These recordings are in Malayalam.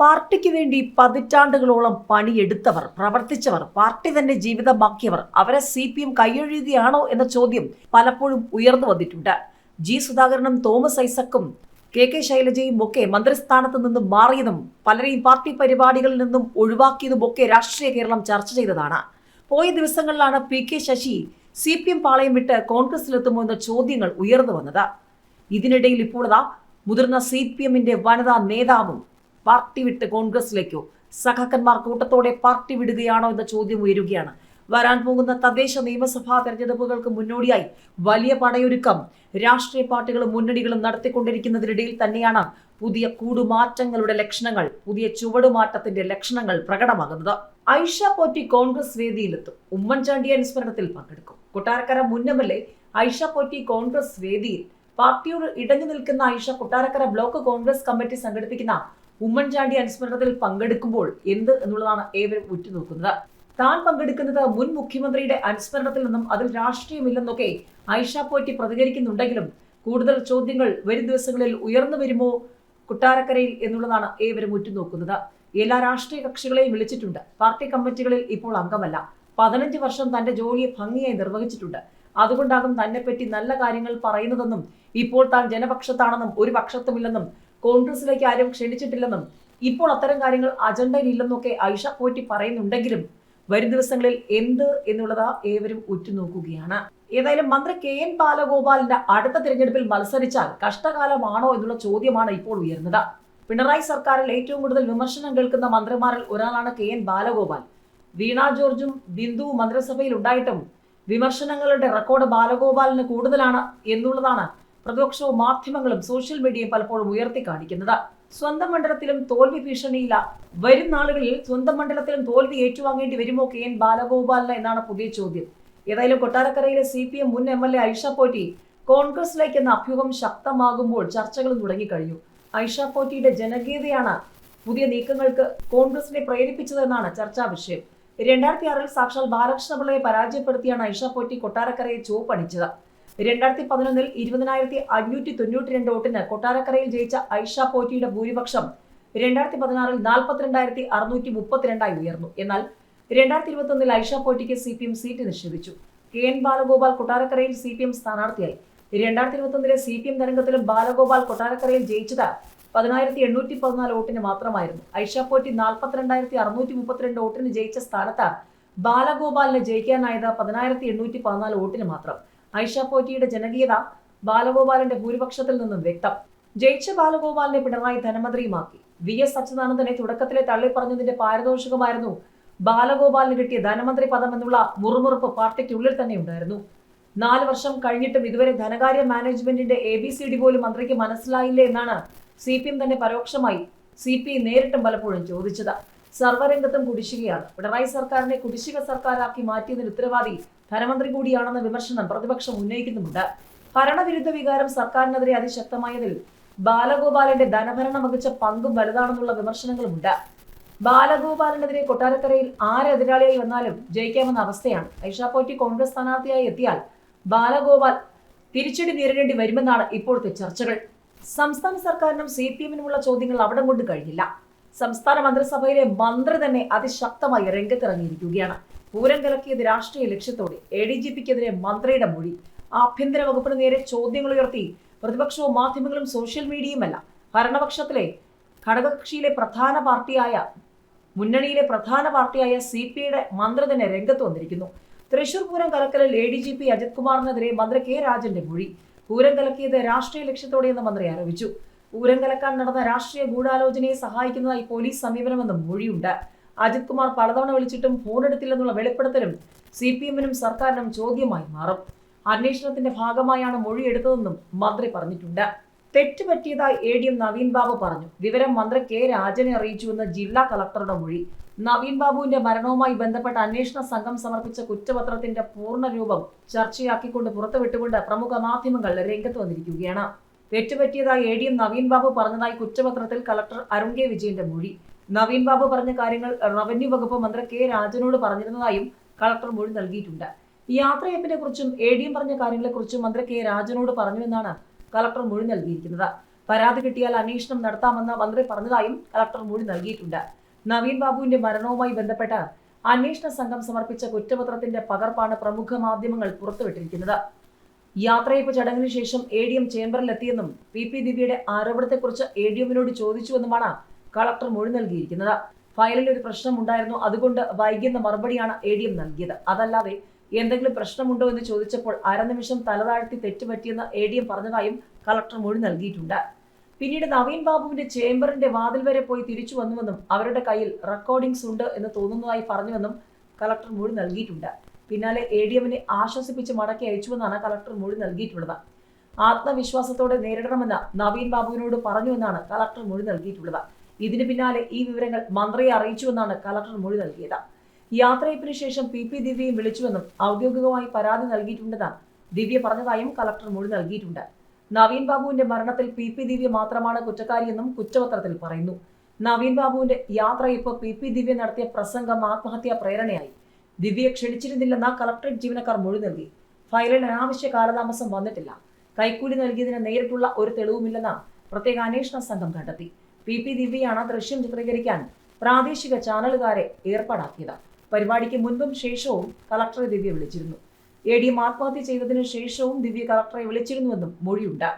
പാർട്ടിക്ക് വേണ്ടി പതിറ്റാണ്ടുകളോളം പണിയെടുത്തവർ പ്രവർത്തിച്ചവർ പാർട്ടി തന്നെ ജീവിതമാക്കിയവർ അവരെ സി പി എം കൈയൊഴിയുകയാണോ എന്ന ചോദ്യം പലപ്പോഴും ഉയർന്നു വന്നിട്ടുണ്ട്. ജി സുധാകരനും തോമസ് ഐസക്കും കെ കെ ശൈലജയും ഒക്കെ മന്ത്രിസ്ഥാനത്ത് നിന്നും മാറിയതും പലരെയും പാർട്ടി പരിപാടികളിൽ നിന്നും ഒഴിവാക്കിയതും ഒക്കെ രാഷ്ട്രീയ കേരളം ചർച്ച ചെയ്തതാണ്. പോയ ദിവസങ്ങളിലാണ് P K Sasi C P M പാളയം വിട്ട് കോൺഗ്രസിലെത്തുമോ എന്ന ചോദ്യങ്ങൾ ഉയർന്നു വന്നത്. ഇതിനിടയിൽ ഇപ്പോഴതാ മുതിർന്ന സി പി എമ്മിന്റെ വനിതാ നേതാവും പാർട്ടി വിട്ട് കോൺഗ്രസിലേക്കോ? സഖാക്കന്മാർ കൂട്ടത്തോടെ പാർട്ടി വിടുകയാണോ എന്ന ചോദ്യം ഉയരുകയാണ്. വരാൻ പോകുന്ന തദ്ദേശ നിയമസഭാ തെരഞ്ഞെടുപ്പുകൾക്ക് മുന്നോടിയായി വലിയ പടയൊരുക്കം. രാഷ്ട്രീയ പാർട്ടികളും മുന്നണികളും നടത്തിക്കൊണ്ടിരിക്കുന്നതിനിടയിൽ തന്നെയാണ് പുതിയ കൂടുമാറ്റങ്ങളുടെ ലക്ഷണങ്ങൾ പുതിയ ചുവടുമാറ്റത്തിന്റെ ലക്ഷണങ്ങൾ പ്രകടമാകുന്നത്. ഐഷ പോറ്റി കോൺഗ്രസ് വേദിയിലെത്തും. ഉമ്മൻചാണ്ടി അനുസ്മരണത്തിൽ പങ്കെടുക്കും. കൊട്ടാരക്കര എ ഐഷ പോറ്റി കോൺഗ്രസ് വേദിയിൽ? പാർട്ടിയോട് ഇടഞ്ഞു നിൽക്കുന്ന ഐഷ കൊട്ടാരക്കര ബ്ലോക്ക് കോൺഗ്രസ് കമ്മിറ്റി സംഘടിപ്പിക്കുന്ന ഉമ്മൻചാണ്ടി അനുസ്മരണത്തിൽ പങ്കെടുക്കുമ്പോൾ എന്ത് എന്നുള്ളതാണ് ഏവരും ഉറ്റുനോക്കുന്നത്. താൻ പങ്കെടുക്കുന്നത് മുൻ മുഖ്യമന്ത്രിയുടെ അനുസ്മരണത്തിൽ നിന്നും അതിൽ രാഷ്ട്രീയമില്ലെന്നൊക്കെ ഐഷ പോറ്റി പ്രതികരിക്കുന്നുണ്ടെങ്കിലും കൂടുതൽ ചോദ്യങ്ങൾ വരും ദിവസങ്ങളിൽ ഉയർന്നു വരുമോ കുട്ടാരക്കരയിൽ എന്നുള്ളതാണ് ഏവരും ഉറ്റുനോക്കുന്നത്. എല്ലാ രാഷ്ട്രീയ കക്ഷികളെയും വിളിച്ചിട്ടുണ്ട്. പാർട്ടി കമ്മിറ്റികളിൽ ഇപ്പോൾ അംഗമല്ല. പതിനഞ്ച് വർഷം തന്റെ ജോലിയെ ഭംഗിയായി നിർവഹിച്ചിട്ടുണ്ട്. അതുകൊണ്ടാകും തന്നെപ്പറ്റി നല്ല കാര്യങ്ങൾ പറയുന്നതെന്നും ഇപ്പോൾ താൻ ജനപക്ഷത്താണെന്നും ഒരു പക്ഷത്തുമില്ലെന്നും കോൺഗ്രസിലേക്ക് ആരും ക്ഷണിച്ചിട്ടില്ലെന്നും ഇപ്പോൾ അത്തരം കാര്യങ്ങൾ അജണ്ടയിലില്ലെന്നൊക്കെ ഐഷ പോറ്റി പറയുന്നുണ്ടെങ്കിലും വരും ദിവസങ്ങളിൽ എന്ത് എന്നുള്ളത് ഏവരും ഉറ്റുനോക്കുകയാണ്. ഏതായാലും മന്ത്രി കെ എൻ ബാലഗോപാലിന്റെ അടുത്ത തിരഞ്ഞെടുപ്പിൽ മത്സരിച്ചാൽ കഷ്ടകാലമാണോ എന്നുള്ള ചോദ്യമാണ് ഇപ്പോൾ ഉയർന്നത് പിണറായി സർക്കാരിൽ ഏറ്റവും കൂടുതൽ വിമർശനം കേൾക്കുന്ന മന്ത്രിമാരിൽ ഒരാളാണ് കെ എൻ ബാലഗോപാൽ. വീണ ജോർജും ബിന്ദു മന്ത്രിസഭയിൽ ഉണ്ടായിട്ടും വിമർശനങ്ങളുടെ റെക്കോർഡ് ബാലഗോപാലിന് കൂടുതലാണ് എന്നുള്ളതാണ് പ്രതിപക്ഷവും മാധ്യമങ്ങളും സോഷ്യൽ മീഡിയയും പലപ്പോഴും ഉയർത്തി കാണിക്കുന്നത്. സ്വന്തം മണ്ഡലത്തിലും തോൽവി ഭീഷണിയില്ല. വരും നാളുകളിൽ സ്വന്തം മണ്ഡലത്തിലും തോൽവി ഏറ്റുവാങ്ങേണ്ടി വരുമോ കെ എൻ ബാലഗോപാലിന് എന്നാണ് പുതിയ ചോദ്യം. ഏതായാലും കൊട്ടാരക്കരയിലെ സി പി എം മുൻ M L A Aisha Potty കോൺഗ്രസിലേക്ക് എന്ന അഭ്യൂഹം ശക്തമാകുമ്പോൾ ചർച്ചകൾ തുടങ്ങിക്കഴിഞ്ഞു. ഐഷ പോറ്റിയുടെ ജനകീയതയാണ് പുതിയ നീക്കങ്ങൾക്ക് കോൺഗ്രസിനെ പ്രേരിപ്പിച്ചതെന്നാണ് ചർച്ചാ വിഷയം. രണ്ടായിരത്തി ആറിൽ സാക്ഷാൽ ബാലകൃഷ്ണപിള്ളയെ പരാജയപ്പെടുത്തിയാണ് ഐഷ പോറ്റി കൊട്ടാരക്കരയെ ചുവപ്പണിച്ചത്. രണ്ടായിരത്തി പതിനൊന്നിൽ ഇരുപതിനായിരത്തി അഞ്ഞൂറ്റി തൊണ്ണൂറ്റി രണ്ട് വോട്ടിന് കൊട്ടാരക്കരയിൽ ജയിച്ച ഐഷ പോറ്റിയുടെ ഭൂരിപക്ഷം രണ്ടായിരത്തി പതിനാറിൽ നാൽപ്പത്തിരണ്ടായിരത്തി അറുന്നൂറ്റി മുപ്പത്തിരണ്ടായി ഉയർന്നു. എന്നാൽ രണ്ടായിരത്തി ഇരുപത്തൊന്നിൽ ഐഷ പോറ്റിക്ക് സി പി എം സീറ്റ് നിഷേധിച്ചു കെ എൻ ബാലഗോപാൽ കൊട്ടാരക്കരയിൽ സി പി എം സ്ഥാനാർത്ഥിയായി. രണ്ടായിരത്തി ഇരുപത്തൊന്നിലെ സി പി എം തരംഗത്തിലും ബാലഗോപാൽ കൊട്ടാരക്കരയിൽ ജയിച്ചത് പതിനായിരത്തി എണ്ണൂറ്റി പതിനാല് വോട്ടിന് മാത്രമായിരുന്നു. ഐഷ പോറ്റി നാൽപ്പത്തിരണ്ടായിരത്തി അറുന്നൂറ്റി മുപ്പത്തിരണ്ട് വോട്ടിന് ജയിച്ച സ്ഥാനത്ത് ബാലഗോപാലിന് ജയിക്കാനായത് പതിനായിരത്തി എണ്ണൂറ്റി പതിനാല് വോട്ടിന് മാത്രം. ഐഷ പോറ്റിയുടെ ജനകീയത ബാലഗോപാലിന്റെ ഭൂരിപക്ഷത്തിൽ നിന്നും വ്യക്തം. ജയിച്ച ബാലഗോപാലിനെ പിണറായി ധനമന്ത്രിയുമാക്കി. വി എസ് അച്യുതാനന്ദനെ തുടക്കത്തിലെ തള്ളിപ്പറഞ്ഞതിന്റെ പാരദോഷികമായിരുന്നു ബാലഗോപാലിന് കിട്ടിയ ധനമന്ത്രി പദം എന്നുള്ള മുറുമുറുപ്പ് പാർട്ടിക്കുള്ളിൽ തന്നെ ഉണ്ടായിരുന്നു. നാല് വർഷം കഴിഞ്ഞിട്ടും ഇതുവരെ ധനകാര്യ മാനേജ്മെന്റിന്റെ എ ബി സി ഡി പോലും മന്ത്രിക്ക് മനസ്സിലായില്ലേ എന്നാണ് സി പി എം തന്നെ പരോക്ഷമായി സി പി ഐ നേരിട്ടും പലപ്പോഴും ചോദിച്ചത്. സർവരംഗത്തും കുടിശ്ശികയാണ്. പിണറായി സർക്കാരിനെ കുടിശ്ശിക സർക്കാരാക്കി മാറ്റിയതിന് ഉത്തരവാദി ധനമന്ത്രി കൂടിയാണെന്ന വിമർശനം പ്രതിപക്ഷം ഉന്നയിക്കുന്നുമുണ്ട്. ഭരണവിരുദ്ധ വികാരം സർക്കാരിനെതിരെ അതിശക്തമായതിൽ ബാലഗോപാലന്റെ ധനഭരണം മികച്ച പങ്കും വലുതാണെന്നുള്ള വിമർശനങ്ങളുമുണ്ട്. ബാലഗോപാലിനെതിരെ കൊട്ടാരക്കരയിൽ ആരെതിരാളിയായി വന്നാലും ജയിക്കാമെന്ന അവസ്ഥയാണ്. ഐഷ പോറ്റി കോൺഗ്രസ് സ്ഥാനാർത്ഥിയായി എത്തിയാൽ ബാലഗോപാൽ തിരിച്ചടി നേരിടേണ്ടി വരുമെന്നാണ് ഇപ്പോഴത്തെ ചർച്ചകൾ. സംസ്ഥാന സർക്കാരിനും സി പി എമ്മിനുമുള്ള ചോദ്യങ്ങൾ അവിടം കൊണ്ട് കഴിഞ്ഞില്ല. സംസ്ഥാന മന്ത്രിസഭയിലെ മന്ത്രി തന്നെ അതിശക്തമായി രംഗത്തിറങ്ങിയിരിക്കുകയാണ്. പൂരം കലക്കിയത് രാഷ്ട്രീയ ലക്ഷ്യത്തോടെ എ ഡി ജി പിക്കെതിരെ മന്ത്രിയുടെ മൊഴി. ആഭ്യന്തര വകുപ്പിന് നേരെ ചോദ്യങ്ങൾ ഉയർത്തി. പ്രതിപക്ഷവും മാധ്യമങ്ങളും സോഷ്യൽ മീഡിയയുമല്ല. ഭരണപക്ഷത്തിലെ ഘടകകക്ഷിയിലെ പ്രധാന പാർട്ടിയായ മുന്നണിയിലെ പ്രധാന പാർട്ടിയായ സി പി ഐയുടെ മന്ത്രി തന്നെ രംഗത്ത് വന്നിരിക്കുന്നു. Thrissur Pooram കലക്കലിൽ A D G P Ajith കുമാറിനെതിരെ മന്ത്രി കെ രാജന്റെ മൊഴി. പൂരം കലക്കിയത് രാഷ്ട്രീയ ലക്ഷ്യത്തോടെയെന്ന് മന്ത്രി ആരോപിച്ചു. പൂരം കലക്കാൻ നടന്ന രാഷ്ട്രീയ ഗൂഢാലോചനയെ സഹായിക്കുന്നതായി പോലീസ് സമീപനമെന്നും മൊഴിയുണ്ട്. അജിത് കുമാർ പലതവണ വിളിച്ചിട്ടും ഫോൺ എടുത്തില്ലെന്നുള്ള വെളിപ്പെടുത്തലും സി പി എമ്മിനും സർക്കാരിനും ചോദ്യമായി മാറും. അന്വേഷണത്തിന്റെ ഭാഗമായാണ് മൊഴി എടുത്തതെന്നും മന്ത്രി പറഞ്ഞിട്ടുണ്ട്. തെറ്റുപറ്റിയതായി A D M Naveen Babu പറഞ്ഞു. വിവരം മന്ത്രി കെ രാജനെ അറിയിച്ചുവെന്ന് ജില്ലാ കളക്ടറുടെ മൊഴി. നവീൻ ബാബുവിന്റെ മരണവുമായി ബന്ധപ്പെട്ട അന്വേഷണ സംഘം സമർപ്പിച്ച കുറ്റപത്രത്തിന്റെ പൂർണ രൂപം ചർച്ചയാക്കിക്കൊണ്ട് പുറത്തുവിട്ടുകൊണ്ട് പ്രമുഖ മാധ്യമങ്ങൾ രംഗത്ത് വന്നിരിക്കുകയാണ്. തെറ്റുപറ്റിയതായി A D M Naveen Babu പറഞ്ഞതായി കുറ്റപത്രത്തിൽ കളക്ടർ അരുൺ കെ വിജയന്റെ മൊഴി. നവീൻ ബാബു പറഞ്ഞ കാര്യങ്ങൾ റവന്യൂ വകുപ്പ് മന്ത്രി കെ രാജനോട് പറഞ്ഞിരുന്നതായും കളക്ടർ മൊഴി നൽകിയിട്ടുണ്ട്. യാത്രയപ്പിനെ കുറിച്ചും എ ഡി എം പറഞ്ഞ കാര്യങ്ങളെക്കുറിച്ചും മന്ത്രി കെ രാജനോട് പറഞ്ഞുവെന്നാണ് കളക്ടർ മൊഴി നൽകിയിരിക്കുന്നത്. പരാതി കിട്ടിയാൽ അന്വേഷണം നടത്താമെന്ന് മന്ത്രി പറഞ്ഞതായും കളക്ടർ മൊഴി നൽകിയിട്ടുണ്ട്. നവീൻ ബാബുവിന്റെ മരണവുമായി ബന്ധപ്പെട്ട് അന്വേഷണ സംഘം സമർപ്പിച്ച കുറ്റപത്രത്തിന്റെ പകർപ്പാണ് പ്രമുഖ മാധ്യമങ്ങൾ പുറത്തുവിട്ടിരിക്കുന്നത്. യാത്രയപ്പ് ചടങ്ങിന് ശേഷം എ ഡി എം ചേംബറിലെത്തിയെന്നും പി പി ദിവ്യയുടെ ആരോപണത്തെക്കുറിച്ച് എ ഡി എമ്മിനോട് ചോദിച്ചുവെന്നുമാണ് കളക്ടർ മൊഴി നൽകിയിരിക്കുന്നത്. ഫയലിൽ ഒരു പ്രശ്നമുണ്ടായിരുന്നു. അതുകൊണ്ട് വൈകുന്ന മറുപടിയാണ് എ ഡി എം നൽകിയത്. അതല്ലാതെ എന്തെങ്കിലും പ്രശ്നമുണ്ടോ എന്ന് ചോദിച്ചപ്പോൾ അരനിമിഷം തലതാഴ്ത്തി തെറ്റുപറ്റിയെന്ന് എ ഡി എം പറഞ്ഞതായും കളക്ടർ മൊഴി നൽകിയിട്ടുണ്ട്. പിന്നീട് നവീൻ ബാബുവിന്റെ ചേംബറിന്റെ വാതിൽ വരെ പോയി തിരിച്ചു വന്നുവെന്നും അവരുടെ കയ്യിൽ റെക്കോർഡിംഗ്സ് ഉണ്ട് എന്ന് തോന്നുന്നതായി പറഞ്ഞുവെന്നും കളക്ടർ മൊഴി നൽകിയിട്ടുണ്ട്. പിന്നാലെ എ ഡി എമ്മിനെ ആശ്വസിപ്പിച്ച് മടക്കി അയച്ചുവെന്നാണ് കളക്ടർ മൊഴി നൽകിയിട്ടുള്ളത്. ആത്മവിശ്വാസത്തോടെ നേരിടണമെന്ന് നവീൻ ബാബുവിനോട് പറഞ്ഞുവെന്നാണ് കളക്ടർ മൊഴി നൽകിയിട്ടുള്ളത്. ഇതിന് പിന്നാലെ ഈ വിവരങ്ങൾ മന്ത്രിയെ അറിയിച്ചുവെന്നാണ് കലക്ടർ മൊഴി നൽകിയത്. യാത്രയപ്പിന് ശേഷം പി പി ദിവ്യയും വിളിച്ചുവെന്നും ഔദ്യോഗികമായി പരാതി നൽകിയിട്ടുണ്ടെന്ന് ദിവ്യ പറഞ്ഞതായും കലക്ടർ മൊഴി നൽകിയിട്ടുണ്ട്. നവീൻ ബാബുവിന്റെ മരണത്തിൽ പി പി ദിവ്യ മാത്രമാണ് കുറ്റക്കാരിയെന്നും കുറ്റപത്രത്തിൽ പറയുന്നു. നവീൻ ബാബുവിന്റെ യാത്രയപ്പ് പി പി ദിവ്യ നടത്തിയ പ്രസംഗം ആത്മഹത്യാ പ്രേരണയായി. ദിവ്യയെ ക്ഷണിച്ചിരുന്നില്ലെന്ന കലക്ടറേറ്റ് ജീവനക്കാർ മൊഴി നൽകി. ഫയലിൽ അനാവശ്യ കാലതാമസം വന്നിട്ടില്ല. കൈക്കൂലി നൽകിയതിന് നേരിട്ടുള്ള ഒരു തെളിവുമില്ലെന്ന് പ്രത്യേക അന്വേഷണ സംഘം കണ്ടെത്തി. പി പി ദിവ്യയാണ് ദൃശ്യം ചിത്രീകരിക്കാൻ പ്രാദേശിക ചാനലുകാരെ ഏർപ്പാടാക്കിയത്. പരിപാടിക്ക് മുൻപും ശേഷവും കളക്ടറെ ദിവ്യ വിളിച്ചിരുന്നു. എ ഡി എം ആത്മഹത്യ ചെയ്തതിനു ശേഷവും ദിവ്യ കളക്ടറെ വിളിച്ചിരുന്നുവെന്നും മൊഴിയുണ്ട്.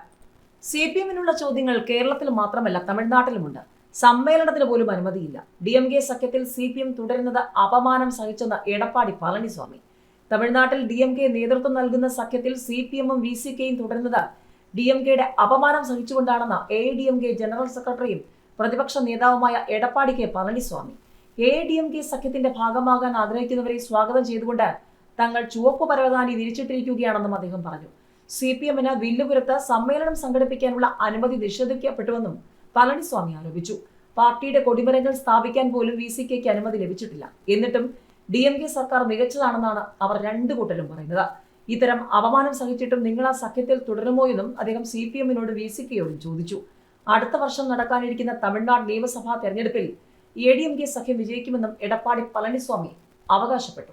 സി പി എമ്മിനുള്ള ചോദ്യങ്ങൾ കേരളത്തിൽ മാത്രമല്ല തമിഴ്നാട്ടിലുമുണ്ട്. സമ്മേളനത്തിന് പോലും അനുമതിയില്ല. ഡി എം കെ സഖ്യത്തിൽ സി പി എം തുടരുന്നത് അപമാനം സഹിച്ചെന്ന എടപ്പാടി പളനിസ്വാമി. തമിഴ്നാട്ടിൽ ഡി എം കെ നേതൃത്വം നൽകുന്ന സഖ്യത്തിൽ സി പി എമ്മും വി സി കെയും തുടരുന്നത് ഡി എം കെയുടെ അപമാനം സഹിച്ചുകൊണ്ടാണെന്ന് A D M K general സെക്രട്ടറിയും പ്രതിപക്ഷ നേതാവുമായ Edappadi K Palaniswami. A D M K സഖ്യത്തിന്റെ ഭാഗമാകാൻ ആഗ്രഹിക്കുന്നവരെ സ്വാഗതം ചെയ്തുകൊണ്ട് തങ്ങൾ ചുവപ്പ് പരവതാനി വിരിച്ചിട്ടിരിക്കുകയാണെന്നും അദ്ദേഹം പറഞ്ഞു. സി പി എമ്മിന് വില്ലുപുരത്ത് സമ്മേളനം സംഘടിപ്പിക്കാനുള്ള അനുമതി നിഷേധിക്കപ്പെട്ടുവെന്നും പളനിസ്വാമി ആരോപിച്ചു. പാർട്ടിയുടെ കൊടിമരങ്ങൾ സ്ഥാപിക്കാൻ പോലും വി സി കെക്ക് അനുമതി ലഭിച്ചിട്ടില്ല. എന്നിട്ടും ഡി എം കെ സർക്കാർ മികച്ചതാണെന്നാണ് അവർ രണ്ടു കൂട്ടരും പറയുന്നത്. ഇത്തരം അപമാനം സഹിച്ചിട്ടും നിങ്ങൾ ആ സഖ്യത്തിൽ തുടരുമോ എന്നും അദ്ദേഹം സി പി എമ്മിനോട് വി സി കെയോടും ചോദിച്ചു. അടുത്ത വർഷം നടക്കാനിരിക്കുന്ന തമിഴ്നാട് നിയമസഭാ തെരഞ്ഞെടുപ്പിൽ എ ഡി എം കെ സഖ്യം വിജയിക്കുമെന്നും എടപ്പാടി പളനിസ്വാമി അവകാശപ്പെട്ടു.